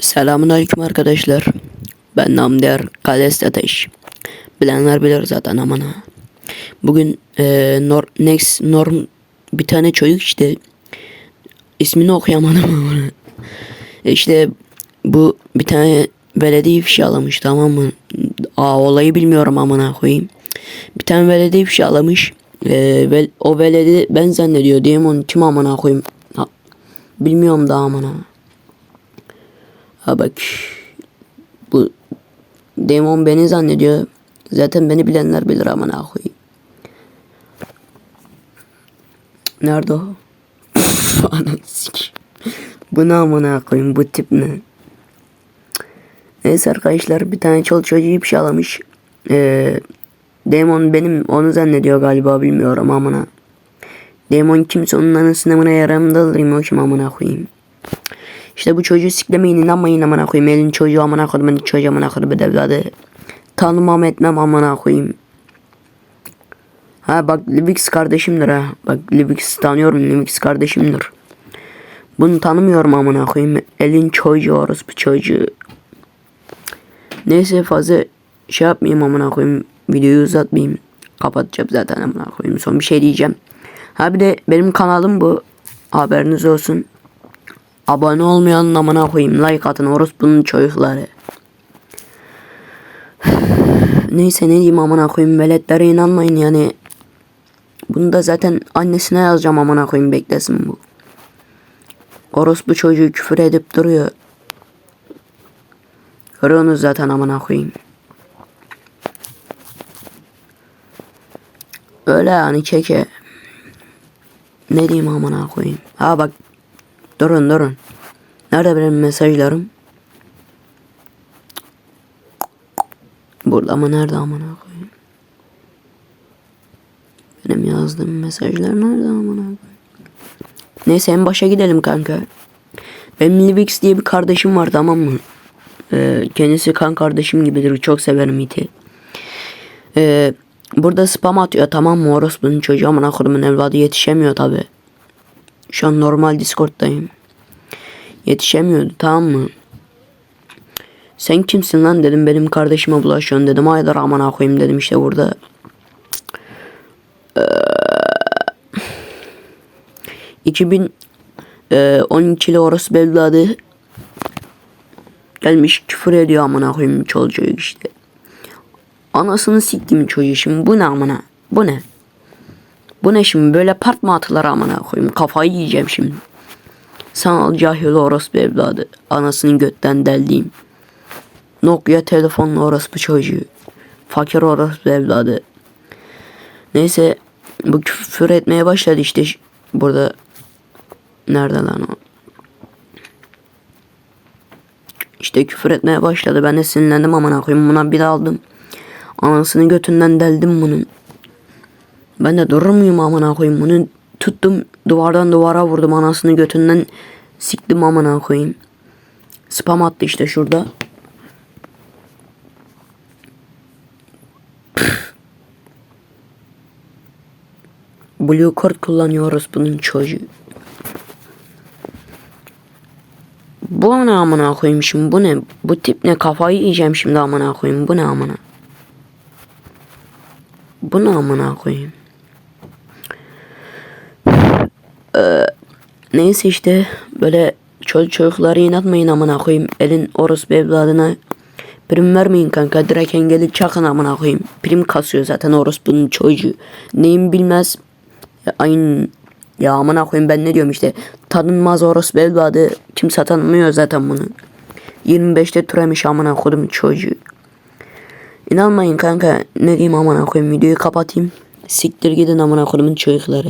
Selamun aleyküm arkadaşlar. Ben Namder Kales Ateş. Bilenler bilir zaten aman ha. Bugün e, nor, next norm bir tane çocuk işte ismini okuyamadım ama işte bu bir tane belediye ifşalamış tamam mı? Aa olayı bilmiyorum amına koyayım. Bir tane belediye ifşalamış. E, ve o belediye ben zannediyor diyeyim onu kim amına koyayım. Ha, bilmiyorum da amına. Ha bak bu demon beni zannediyor. Zaten beni bilenler bilir amına koyayım. Nerede o? Ananı sikeyim. Bu ne amına koyayım bu tip ne? Neyse arkadaşlar bir tane çol çocuğu bir şey alamış. Ee, Demon benim onu zannediyor galiba bilmiyorum amına. Demon kimse onun anasını amına yaramda alırım o kim amına koyayım. İşte bu çocuğu siklemeyin inanmayın amına koyayım. Elin çocuğu amına koyayım. Elin çocuğu amına koyayım. Evladı. Tanımam etmem amına koyayım. Ha bak Livix kardeşimdir ha. Bak Livix tanıyorum Livix kardeşimdir. Bunu tanımıyorum amına koyayım. Elin çocuğu orospu çocuğu. Neyse fazla şey yapmayayım amına koyayım. Videoyu uzatmayayım. Kapatacağım zaten amına koyayım. Son bir şey diyeceğim. Ha bir de benim kanalım bu. Haberiniz olsun. Abone olmayanın amına koyayım. Like atın orospunun çocukları. Neyse ne diyeyim amına koyayım. Veletlere inanmayın yani. Bunu da zaten annesine yazacağım amına koyayım beklesin bu. Orospu çocuğu küfür edip duruyor. Görüyorsunuz zaten amına koyayım. Öyle yani keke. Ne diyeyim amına koyayım. Ha bak Durun durun. Nerede benim mesajlarım? Burada mı nerede amına koyayım? Benim yazdığım mesajlar nerede amına koyayım? Neyse en başa gidelim kanka. Benim Livix diye bir kardeşim var tamam mı? Ee, kendisi kan kardeşim gibidir. Çok severim iti. Ee, burada spam atıyor tamam mı? Orospu'nun çocuğu amına koyduğumun evladı yetişemiyor tabi. Şu an normal Discord'dayım. Yetişemiyordu tamam mı? Sen kimsin lan dedim benim kardeşime bulaşıyorsun dedim. Haydar aman koyayım dedim işte burada. Ee, 2012'li orası belli gelmiş küfür ediyor amına koyayım çocuğu işte. Anasını siktim çocuğu şimdi bu ne amına? Bu ne? Bu ne şimdi böyle part mı atılır amına koyayım kafayı yiyeceğim şimdi. Sanal cahil orospu evladı. Anasını götten deldiğim. Nokia telefonlu orospu çocuğu. Fakir orospu evladı. Neyse bu küfür etmeye başladı işte burada. Nerede lan o? İşte küfür etmeye başladı. Ben de sinirlendim amına koyayım. Buna bir aldım. Anasını götünden deldim bunun. Ben de durur muyum amına koyayım bunu tuttum duvardan duvara vurdum anasını götünden siktim amına koyayım. Spam attı işte şurada. Blue Card kullanıyoruz bunun çocuğu. Bu ne amına koyayım şimdi bu ne? Bu tip ne kafayı yiyeceğim şimdi amına koyayım bu ne amına? Bu ne amına koyayım? Ee, neyse işte böyle çocuk çocukları inatmayın amına koyayım. Elin orospu evladına prim vermeyin kanka. Direkt engeli çakın amına koyayım. Prim kasıyor zaten orospunun çocuğu. Neyim bilmez. Ya, aynı ya amına koyayım ben ne diyorum işte. Tanınmaz orospu evladı. Kimse tanımıyor zaten bunu. 25'te türemiş amına koydum çocuğu. İnanmayın kanka. Ne diyeyim amına koyayım videoyu kapatayım. Siktir gidin amına koyduğumun çocukları.